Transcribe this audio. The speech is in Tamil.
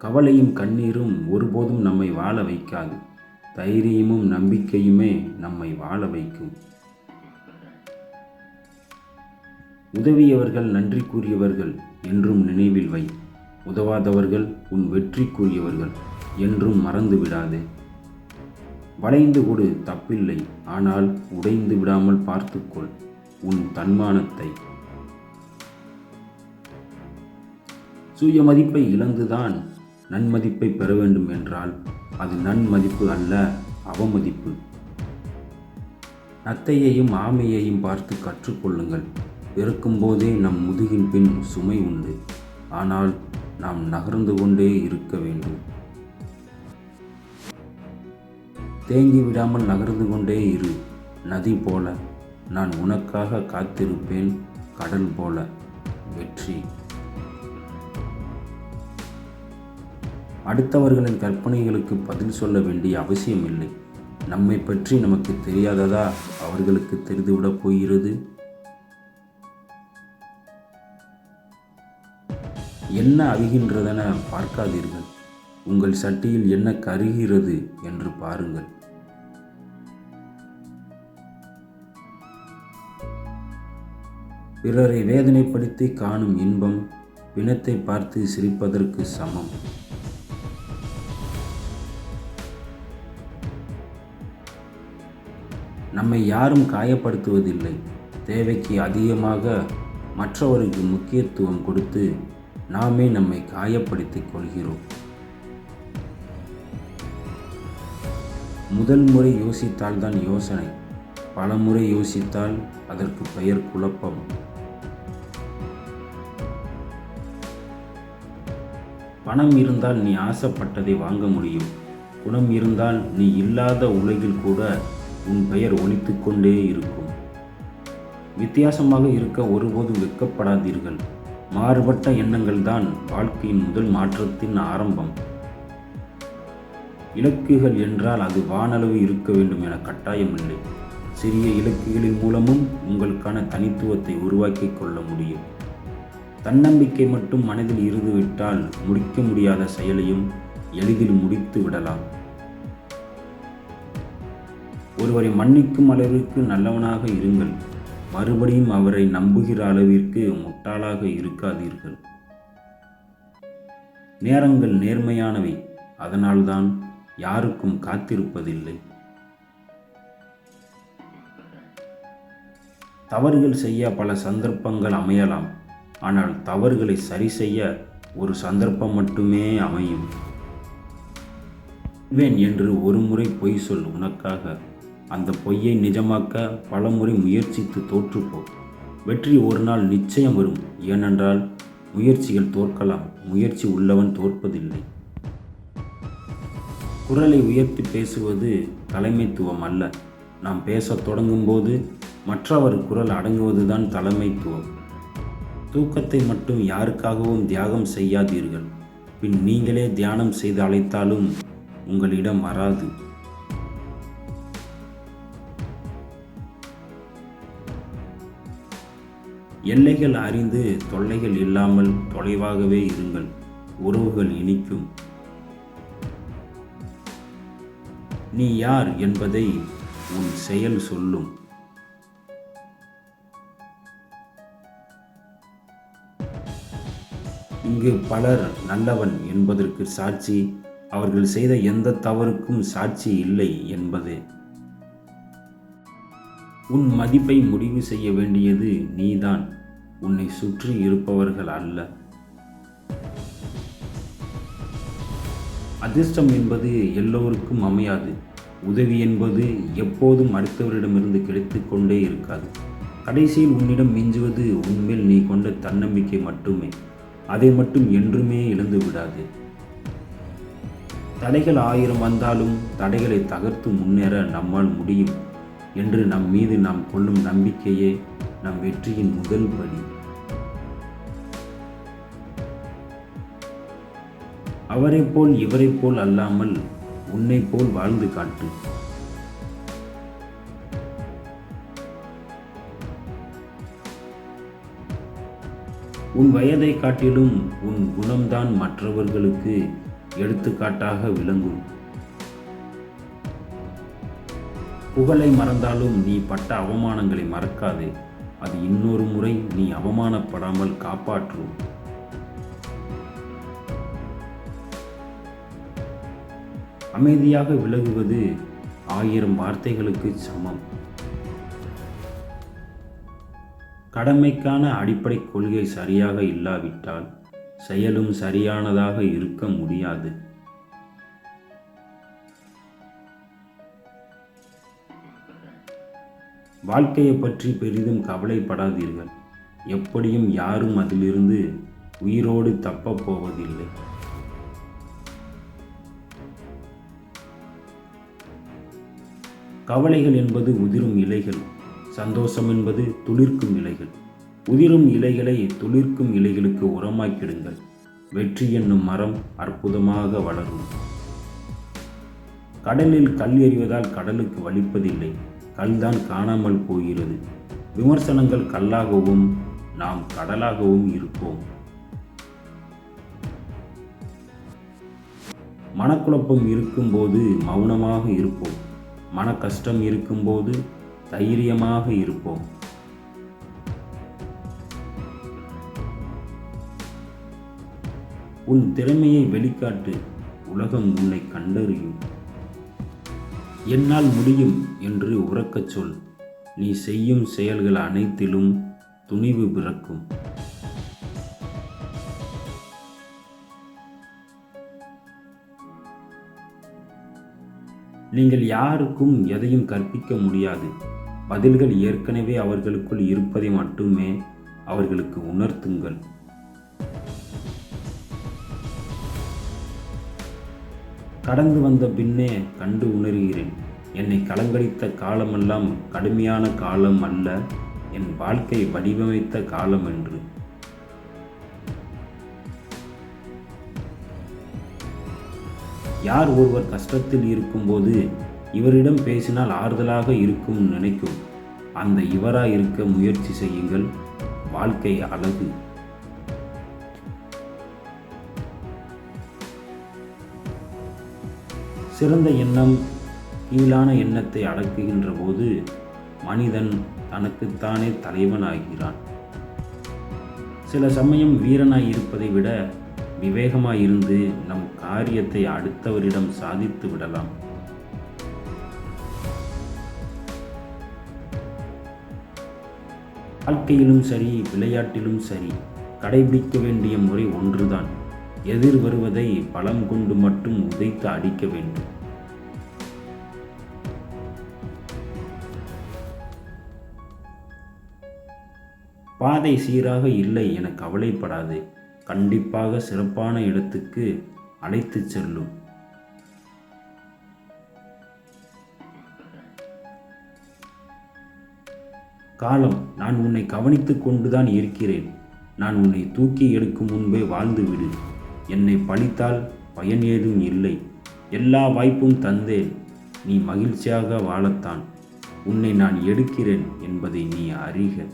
கவலையும் கண்ணீரும் ஒருபோதும் நம்மை வாழ வைக்காது. தைரியமும் நம்பிக்கையுமே நம்மை வாழ வைக்கும். உதவியவர்கள் நன்றி கூறியவர்கள் என்றும் நினைவில் வை. உதவாதவர்கள் உன் வெற்றிக்குரியவர்கள் என்றும் மறந்து விடாதே. வளைந்து கொடு தப்பில்லை ஆனால் உடைந்து விடாமல் பார்த்துக்கொள் உன் தன்மானத்தை. சுயமதிப்பை இழந்துதான் நன்மதிப்பை பெற வேண்டும் என்றால் அது நன்மதிப்பு அல்ல அவமதிப்பு. நத்தையையும் ஆமையையும் பார்த்து கற்றுக்கொள்ளுங்கள். பிறக்கும்போதே நம் முதுகின் பின் சுமை உண்டு. ஆனால் நாம் நகர்ந்து கொண்டே இருக்க வேண்டும். தேங்கி விடாமல் நகர்ந்து கொண்டே இரு. நதி போல. நான் உனக்காக காத்திருப்பேன் கடல் போல. வெற்றி. அடுத்தவர்களின் கற்பனைகளுக்கு பதில் சொல்ல வேண்டிய அவசியம் இல்லை. நம்மை பற்றி நமக்கு தெரியாததா அவர்களுக்கு தெரிந்துவிடப் போகிறது? என்ன அழுகின்றதென பார்க்காதீர்கள். உங்கள் சட்டியில் என்ன கருகிறது என்று பாருங்கள். பிறரை வேதனைப்படுத்தி காணும் இன்பம் பிணத்தை பார்த்து சிரிப்பதற்கு சமம். நம்மை யாரும் காயப்படுத்துவதில்லை. தேவைக்கு அதிகமாக மற்றவருக்கு முக்கியத்துவம் கொடுத்து நாமே நம்மை காயப்படுத்திக் கொள்கிறோம். முதல் முறை யோசித்தால்தான் யோசனை. பல முறை யோசித்தால் அதற்கு பெயர் குழப்பம். பணம் இருந்தால் நீ ஆசைப்பட்டதை வாங்க முடியும். குணம் இருந்தால் நீ இல்லாத உலகில் கூட உன் பெயர் ஒலித்துக் கொண்டே இருக்கும். வித்தியாசமாக இருக்க ஒருபோதும் வெக்கப்படாதீர்கள் மாறுபட்ட எண்ணங்கள் தான் வாழ்க்கையின் முதல் மாற்றத்தின் ஆரம்பம். இலக்குகள் என்றால் அது வானளவு இருக்க வேண்டும் என கட்டாயமில்லை. சிறிய இலக்குகளின் மூலமும் உங்களுக்கான தனித்துவத்தை உருவாக்கிக் கொள்ள முடியும். தன்னம்பிக்கை மட்டும் மனதில் இருந்துவிட்டால் முடிக்க முடியாத செயலையும் எளிதில் முடித்து விடலாம். ஒருவரை மன்னிக்கும் அளவிற்கு நல்லவனாக இருங்கள். மறுபடியும் அவரை நம்புகிற அளவிற்கு முட்டாளாக இருக்காதீர்கள். நேரங்கள் நேர்மையானவை. அதனால்தான் யாருக்கும் காத்திருப்பதில்லை. தவறுகள் செய்ய பல சந்தர்ப்பங்கள் அமையலாம். ஆனால் தவறுகளை சரி செய்ய ஒரு சந்தர்ப்பம் மட்டுமே அமையும். வேன் என்று ஒரு முறை பொய் சொல் உனக்காக அந்த பொய்யை நிஜமாக்க பலமுறை முயற்சித்து தோற்றுப்போ வெற்றி ஒரு நாள் நிச்சயம் வரும். ஏனென்றால் முயற்சிகள் தோற்கலாம். முயற்சி உள்ளவன் தோற்பதில்லை. குரலை உயர்த்தி பேசுவது தலைமைத்துவம் அல்ல. நாம் பேசத் தொடங்கும்போது மற்றவர் குரல் அடங்குவதுதான் தலைமைத்துவம். தூக்கத்தை மட்டும் யாருக்காகவும் தியாகம் செய்யாதீர்கள். பின் நீங்களே தியானம் செய்து அழைத்தாலும் உங்களிடம் வராது. எல்லைகள் அறிந்து தொல்லைகள் இல்லாமல் தொலைவாகவே இருங்கள். உறவுகள் இனிக்கும். நீ யார் என்பதை உன் செயல் சொல்லும். இங்கு பலர் நல்லவன் என்பதற்கு சாட்சி. அவர்கள் செய்த எந்த தவறுக்கும் சாட்சி இல்லை என்பதே. உன் மதிப்பை முடிவு செய்ய வேண்டியது நீதான். உன்னை சுற்றி இருப்பவர்கள் அல்ல. அதிர்ஷ்டம் என்பது எல்லோருக்கும் அமையாது. உதவி என்பது எப்போதும் அடுத்தவரிடமிருந்து கிடைத்து கொண்டே இருக்காது. கடைசியில் உன்னிடம் மிஞ்சுவது உன்மேல் நீ கொண்ட தன்னம்பிக்கை மட்டுமே. அதை மட்டும் என்றுமே இழந்து விடாது. தடைகள் ஆயிரம் வந்தாலும் தடைகளை தகர்த்து முன்னேற நம்மால் முடியும். என்று நம் மீது நாம் கொள்ளும் நம்பிக்கையே நம் வெற்றியின் முதல் படி. அவரைப் போல் இவரைப் போல் அல்லாமல் உன்னைப் போல் வாழ்ந்து காட்டு. உன் வயதை காட்டிலும் உன் குணம்தான் மற்றவர்களுக்கு எடுத்துக்காட்டாக விளங்கும். புகழை மறந்தாலும் நீ பட்ட அவமானங்களை மறக்காதே. அது இன்னொரு முறை நீ அவமானப்படாமல் காப்பாற்றும் அமைதியாக விலகுவது ஆயிரம் வார்த்தைகளுக்கு சமம். கடமைக்கான அடிப்படை கொள்கை சரியாக இல்லாவிட்டால் செயலும் சரியானதாக இருக்க முடியாது. வாழ்க்கையை பற்றி பெரிதும் கவலைப்படாதீர்கள். எப்படியும் யாரும் அதிலிருந்து உயிரோடு தப்பப் போவதில்லை. கவலைகள் என்பது உதிரும் இலைகள் சந்தோஷம் என்பது துளிர்க்கும் இலைகள். உதிரும் இலைகளை துளிர்க்கும் இலைகளுக்கு உரமாக்கிடுங்கள். வெற்றி என்னும் மரம் அற்புதமாக வளரும். கடலில் கல் எறிவதால் கடலுக்கு வலிப்பதில்லை. கல்தான் காணாமல் போகிறது. விமர்சனங்கள் கல்லாகவும் நாம் கடலாகவும் இருப்போம். மனக்குழப்பம் இருக்கும்போது மௌனமாக இருப்போம். மன கஷ்டம் இருக்கும்போது தைரியமாக இருப்போம். உன் திறமையை வெளிக்காட்டு உலகம் உன்னை கண்டறியும். என்னால் முடியும் என்று உறக்கச் சொல். நீ செய்யும் செயல்கள் அனைத்திலும் துணிவு பிறக்கும். நீங்கள் யாருக்கும் எதையும் கற்பிக்க முடியாது. பதில்கள் ஏற்கனவே அவர்களுக்குள் இருப்பதை மட்டுமே அவர்களுக்கு உணர்த்துங்கள். கடந்து வந்த பின்னே கண்டு உணர்கிறேன். என்னை கலங்கடித்த காலமெல்லாம் கடுமையான காலம் அல்ல என் வாழ்க்கை வடிவமைத்த காலம் என்று. யார் ஒருவர் கஷ்டத்தில் இருக்கும்போது இவரிடம் பேசினால் ஆறுதலாக இருக்கும் நினைக்கும். அந்த இவராக இருக்க முயற்சி செய்யுங்கள். வாழ்க்கை அழகு. சிறந்த எண்ணம் கீழான எண்ணத்தை அடக்குகின்ற போது மனிதன் தனக்குத்தானே தலைவனாகிறான். சில சமயம் வீரனாய் இருப்பதை விட விவேகமாய் இருந்து நம் காரியத்தை அடுத்தவரிடம் சாதித்து விடலாம். வாழ்க்கையிலும் சரி விளையாட்டிலும் சரி கடைபிடிக்க வேண்டிய முறை ஒன்றுதான். எதிர் வருவதை பலம் கொண்டு மட்டும் உதைத்து அடிக்க வேண்டும். பாதை சீராக இல்லை என கவலைப்படாது. கண்டிப்பாக சிறப்பான இடத்துக்கு அழைத்துச் செல்லும். காலம் நான் உன்னை கவனித்துக் கொண்டுதான் இருக்கிறேன். நான் உன்னை தூக்கி எடுக்கும் முன்பே வாழ்ந்துவிடு. என்னை பழித்தால் பயன் ஏதும் இல்லை. எல்லா வாய்ப்பும் தந்தேன். நீ மகிழ்ச்சியாக வாழத்தான். உன்னை நான் எடுக்கிறேன் என்பதை நீ அறிக.